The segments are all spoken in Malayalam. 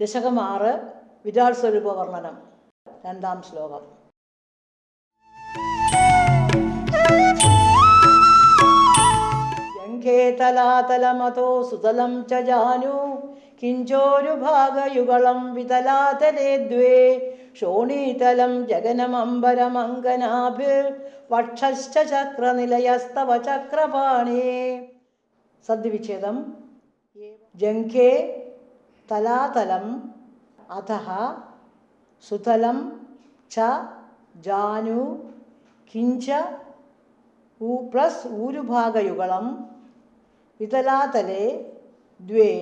ദശകം ആറ് വിരാട് സ്വരൂപ വർണനം രണ്ടാം ശ്ലോകം. ജംഘേ തലാതലമതോ സുതലം ച ജാനു കിഞ്ചോരുഭാഗയുഗളം വിതലാതലേ ദ്വേ ശോണീതലം ജഗനമംബരമങ്കനാഭിർ വക്ഷശ്ച ചക്രനിലയസ്തവ സദ്വിച്ഛേദം ജംഘേ തലാതലം അധ സുതലം ച ജാനു കിഞ്ച ഊ പ്ലസ് ഊരുഭാഗയുഗളം വിതലാതലെ ദ്വേ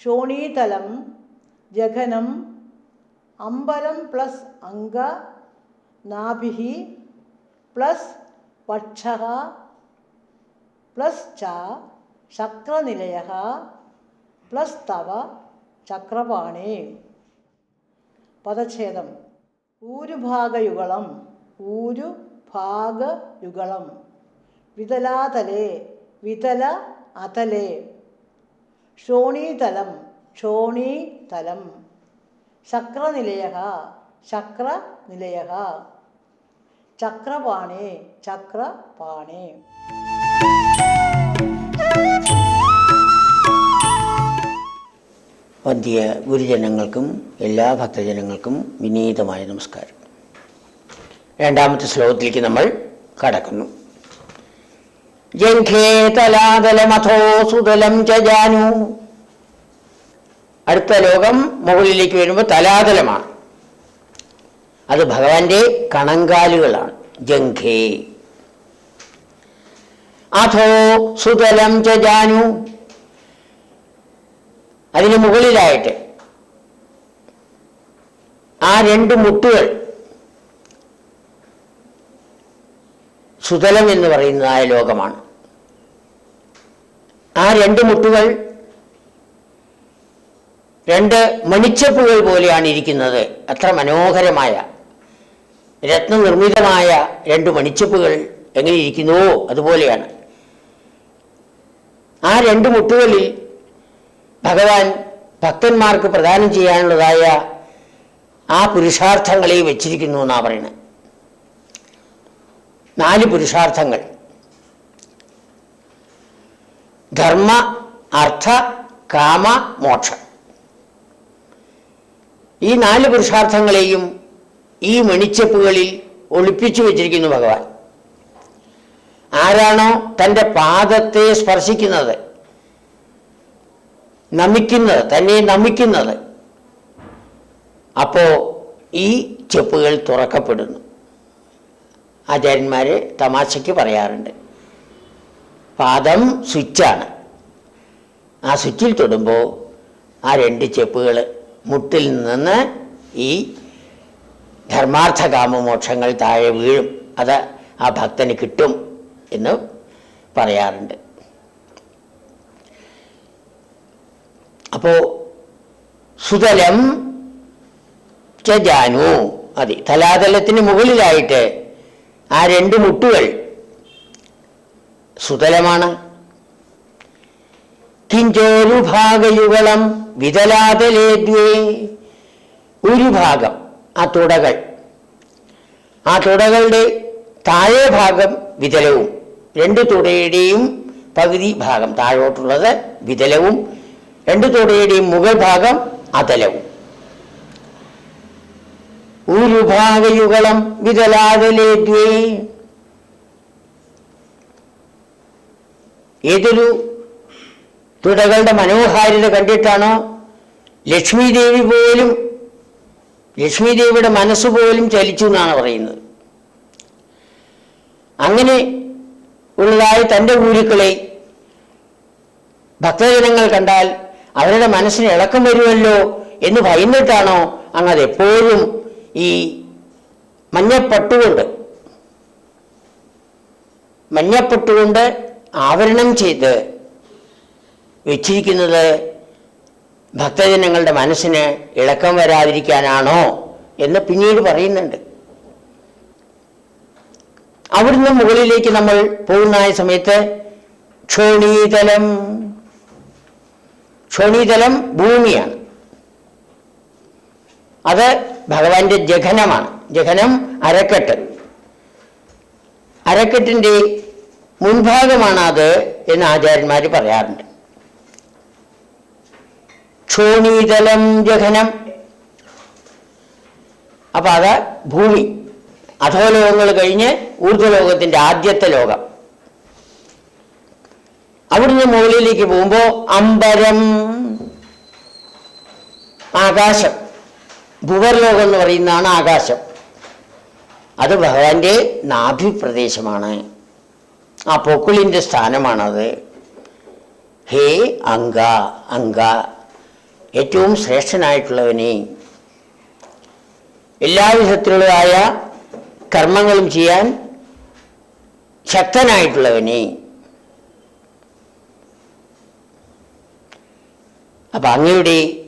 ശോണീതലം ജഘനം അമ്പരം പ്ലസ് അംഗ നാഭി പ്ലസ് പക്ഷ പ്ലസ് ച ശക്രനിലയ പ്ലസ് തവ ചക്രപാണി. പദച്ഛേദം. ഊരുഭാഗയുഗളം. ഊരു ഭാഗയുഗളം വിതലാതലേ വിതല അതലേ. ക്ഷോണീതലം ക്ഷോണീതലം ശക്രനിലയ ശക്രനിലയ ചക്രപാണേ ചക്രപാണേ. വന്ധ്യ ഗുരുജനങ്ങൾക്കും എല്ലാ ഭക്തജനങ്ങൾക്കും വിനീതമായ നമസ്കാരം. രണ്ടാമത്തെ ശ്ലോകത്തിലേക്ക് നമ്മൾ കടക്കുന്നു. അടുത്ത ലോകം മുകളിലേക്ക് വരുമ്പോൾ തലാതലമാണ്. അത് ഭഗവാന്റെ കണങ്കാലുകളാണ്. ജംഖേ അഥോ സുതലം ച ജാനു അതിന് മുകളിലായിട്ട് ആ രണ്ട് മുട്ടുകൾ സുതലം എന്ന് പറയുന്നതായ ലോകമാണ്. ആ രണ്ട് മുട്ടുകൾ രണ്ട് മണിച്ചപ്പുകൾ പോലെയാണ് ഇരിക്കുന്നത്. അത്ര മനോഹരമായ രത്നനിർമ്മിതമായ രണ്ട് മണിച്ചപ്പുകൾ എങ്ങനെ ഇരിക്കുന്നുവോ അതുപോലെയാണ്. ആ രണ്ട് മുട്ടുകളിൽ ഭഗവാൻ ഭക്തന്മാർക്ക് പ്രദാനം ചെയ്യാനുള്ളതായ ആ പുരുഷാർത്ഥങ്ങളെ വെച്ചിരിക്കുന്നു എന്നാണ് പറയുന്നത്. നാല് പുരുഷാർത്ഥങ്ങൾ. ധർമ്മ അർത്ഥ കാമ മോക്ഷ. ഈ നാല് പുരുഷാർത്ഥങ്ങളെയും ഈ മണിച്ചപ്പുകളിൽ ഒളിപ്പിച്ചു വെച്ചിരിക്കുന്നു ഭഗവാൻ. ആരാണോ തന്റെ പാദത്തെ സ്പർശിക്കുന്നത്? നമിക്കുന്നത് തന്നെ നമിക്കുന്നത്. അപ്പോൾ ഈ ചെപ്പുകൾ തുറക്കപ്പെടുന്നു. ആചാര്യന്മാർ തമാശയ്ക്ക് പറയാറുണ്ട്. പാദം സ്വിച്ചാണ്. ആ സ്വിച്ചിൽ തൊടുമ്പോൾ ആ രണ്ട് ചെപ്പുകൾ മുട്ടിൽ നിന്ന് ഈ ധർമാർത്ഥ കാമമോക്ഷങ്ങൾ താഴെ വീഴും. അത് ആ ഭക്തന് കിട്ടും എന്ന് പറയാറുണ്ട്. അപ്പോ സുതലം ചാനു അതെ തലാതലത്തിന് മുകളിലായിട്ട് ആ രണ്ട് മുട്ടുകൾ സുതലമാണ്. കിഞ്ചോരു ഭാഗയുഗളം വിതലാതലേ ഒരു ഭാഗം ആ തുടകൾ. ആ തുടകളുടെ താഴെ ഭാഗം വിതലവും. രണ്ട് തുടയുടെയും പകുതി ഭാഗം. താഴോട്ടുള്ളത് വിതലവും രണ്ട് തുടയുടെയും മുഖഭാഗം ഭാഗം അതലവും ഊരുഭാഗയുഗളം വിതലാതലേ ദ്വേ. ഏതൊരു തുടകളുടെ മനോഹാരിത കണ്ടിട്ടാണോ ലക്ഷ്മി ദേവി പോലും ലക്ഷ്മി ദേവിയുടെ മനസ്സ് പോലും ചലിച്ചു എന്നാണ് പറയുന്നത്. അങ്ങനെ ഉള്ളതായ തന്റെ ഊരുക്കളെ ഭക്തജനങ്ങൾ കണ്ടാൽ അവരുടെ മനസ്സിന് ഇളക്കം വരുമല്ലോ എന്ന് ഭയന്നിട്ടാണോ അങ്ങ് അതെപ്പോഴും ഈ മഞ്ഞപ്പട്ടുകൊണ്ട് മഞ്ഞപ്പട്ടുകൊണ്ട് ആവരണം ചെയ്ത് വെച്ചിരിക്കുന്നത് ഭക്തജനങ്ങളുടെ മനസ്സിന് ഇളക്കം വരാതിരിക്കാനാണോ എന്ന് പിന്നീട് പറയുന്നുണ്ട്. അവിടുന്ന് മുകളിലേക്ക് നമ്മൾ പോകുന്ന സമയത്ത് ക്ഷോണീതലം ക്ഷോണീതലം ഭൂമിയാണ്. അത് ഭഗവാന്റെ ജഘനമാണ്. ജഘനം അരക്കെട്ട്. അരക്കെട്ടിന്റെ മുൻഭാഗമാണ് അത് എന്ന് ആചാര്യന്മാർ പറയാറുണ്ട്. ക്ഷോണീതലം ജഘനം. അപ്പൊ അത് ഭൂമി. അധോലോകങ്ങൾ കഴിഞ്ഞ് ഊർജലോകത്തിന്റെ ആദ്യത്തെ ലോകം. അവിടുന്ന് മുകളിലേക്ക് പോകുമ്പോൾ അമ്പരം ആകാശം. ഭൂവർലോകം എന്ന് പറയുന്നതാണ് ആകാശം. അത് ഭഗവാന്റെ നാഭിപ്രദേശമാണ്. ആ പൊക്കിളിന്റെ സ്ഥാനമാണത്. ഹേ അങ്ക അങ്ക. ഏറ്റവും ശ്രേഷ്ഠനായിട്ടുള്ളവനെ. എല്ലാവിധത്തിലുള്ളതായ കർമ്മങ്ങളും ചെയ്യാൻ ശക്തനായിട്ടുള്ളവനെ. അപ്പം അങ്ങയുടെ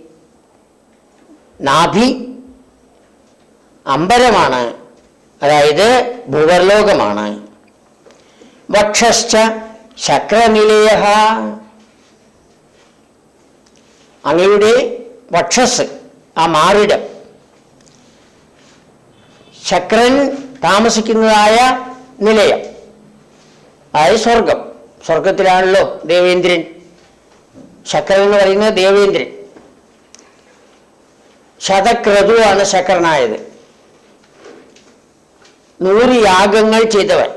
നാഭി അമ്പരമാണ് അതായത് ഭൂവർലോകമാണ് വക്ഷശ്ച ശക്രനിലയ അങ്ങയുടെ വക്ഷസ് ആ മാറിടം. ശക്രൻ താമസിക്കുന്നതായ നിലയം അതായത് സ്വർഗം സ്വർഗത്തിലാണല്ലോ ദേവേന്ദ്രൻ. ശക്രൻ എന്ന് പറയുന്നത് ദേവേന്ദ്രൻ. ശതക്രതുവാണ് ശക്രനായത്. നൂറ് യാഗങ്ങൾ ചെയ്തവൻ.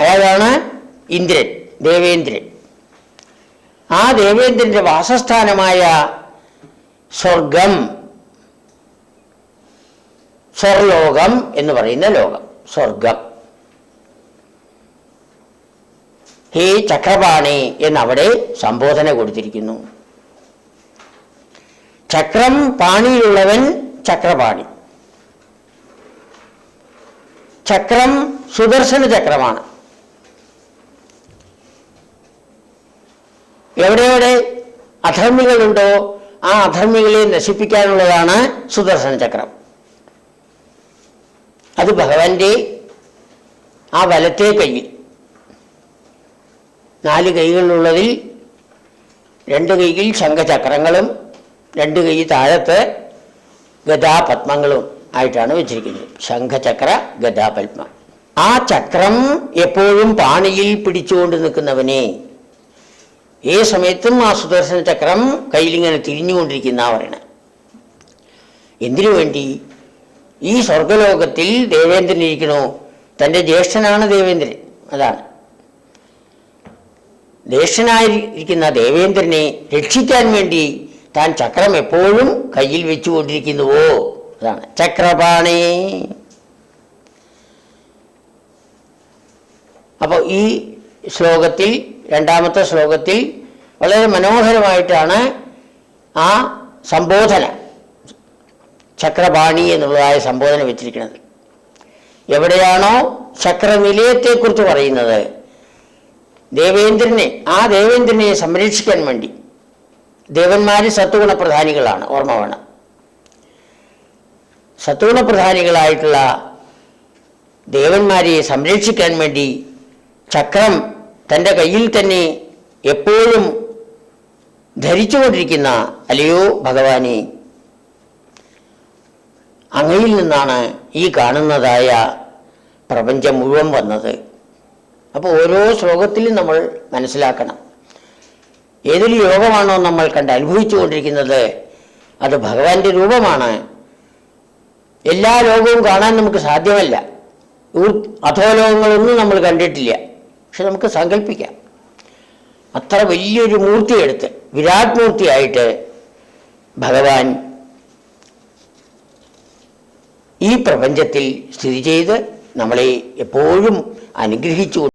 അയാളാണ് ഇന്ദ്രൻ ദേവേന്ദ്രൻ. ആ ദേവേന്ദ്രന്റെ വാസസ്ഥാനമായ സ്വർഗം സ്വർലോകം എന്ന് പറയുന്ന ലോകം സ്വർഗം. ഹേ ചക്രപാണി എന്നവിടെ സംബോധന കൊടുത്തിരിക്കുന്നു. ചക്രം പാണിയിലുള്ളവൻ ചക്രപാണി. ചക്രം സുദർശന ചക്രമാണ്. എവിടെയെവിടെ അധർമ്മികളുണ്ടോ ആ അധർമ്മികളെ നശിപ്പിക്കാനുള്ളതാണ് സുദർശന ചക്രം. അത് ഭഗവാന്റെ ആ വലത്തെ കൈ. നാല് കൈകളുള്ളതിൽ രണ്ട് കൈയിൽ ശംഖചക്രങ്ങളും രണ്ട് കൈ താഴത്ത് ഗതാപത്മങ്ങളും ആയിട്ടാണ് വെച്ചിരിക്കുന്നത്. ശംഖചക്ര ഗതാപത്മ ആ ചക്രം എപ്പോഴും പാണിയിൽ പിടിച്ചുകൊണ്ട് നിൽക്കുന്നവനെ. ഏ സമയത്തും ആ സുദർശന ചക്രം കയ്യിലിങ്ങനെ തിരിഞ്ഞുകൊണ്ടിരിക്കുന്ന പറയണേ എന്തിനു വേണ്ടി? ഈ സ്വർഗലോകത്തിൽ ദേവേന്ദ്രൻ ഇരിക്കണോ? തന്റെ ജ്യേഷ്ഠനാണ് ദേവേന്ദ്രൻ. അതാണ്. ജ്യേഷ്ഠനായിരിക്കുന്ന ദേവേന്ദ്രനെ രക്ഷിക്കാൻ വേണ്ടി താൻ ചക്രം എപ്പോഴും കയ്യിൽ വെച്ചുകൊണ്ടിരിക്കുന്നുവോ? അതാണ്. ചക്രപാണി. അപ്പോൾ ഈ ശ്ലോകത്തിൽ രണ്ടാമത്തെ ശ്ലോകത്തിൽ വളരെ മനോഹരമായിട്ടാണ് ആ സംബോധന ചക്രപാണി എന്നുള്ളതായ സംബോധന വെച്ചിരിക്കുന്നത്. എവിടെയാണോ ചക്രനിലയത്തെക്കുറിച്ച് പറയുന്നത് ദേവേന്ദ്രനെ ആ ദേവേന്ദ്രനെ സംരക്ഷിക്കാൻ വേണ്ടി. ദേവന്മാർ സത്വഗുണപ്രധാനികളാണ് ഓർമ്മ വേണം സത്വഗുണപ്രധാനികളായിട്ടുള്ള ദേവന്മാരെ സംരക്ഷിക്കാൻ വേണ്ടി ചക്രം തന്റെ കയ്യിൽ തന്നെ എപ്പോഴും ധരിച്ചുകൊണ്ടിരിക്കുന്ന അല്ലയോ ഭഗവാനെ അങ്ങയിൽ നിന്നാണ് ഈ കാണുന്നതായ പ്രപഞ്ചം മുഴുവൻ വന്നത്. അപ്പോൾ ഓരോ ശ്ലോകത്തിലും നമ്മൾ മനസ്സിലാക്കണം. ഏതൊരു യോഗമാണോ നമ്മൾ കണ്ട് അനുഭവിച്ചുകൊണ്ടിരിക്കുന്നത്? അത് ഭഗവാന്റെ രൂപമാണ്. എല്ലാ ലോകവും കാണാൻ നമുക്ക് സാധ്യമല്ല. അധോലോകങ്ങളൊന്നും നമ്മൾ കണ്ടിട്ടില്ല. പക്ഷെ നമുക്ക് സങ്കല്പിക്കാം. അത്ര വലിയൊരു മൂർത്തി എടുത്ത് വിരാട് മൂർത്തിയായിട്ട് ഭഗവാൻ ഈ പ്രപഞ്ചത്തിൽ സ്ഥിതി ചെയ്ത് നമ്മളെ എപ്പോഴും അനുഗ്രഹിച്ചു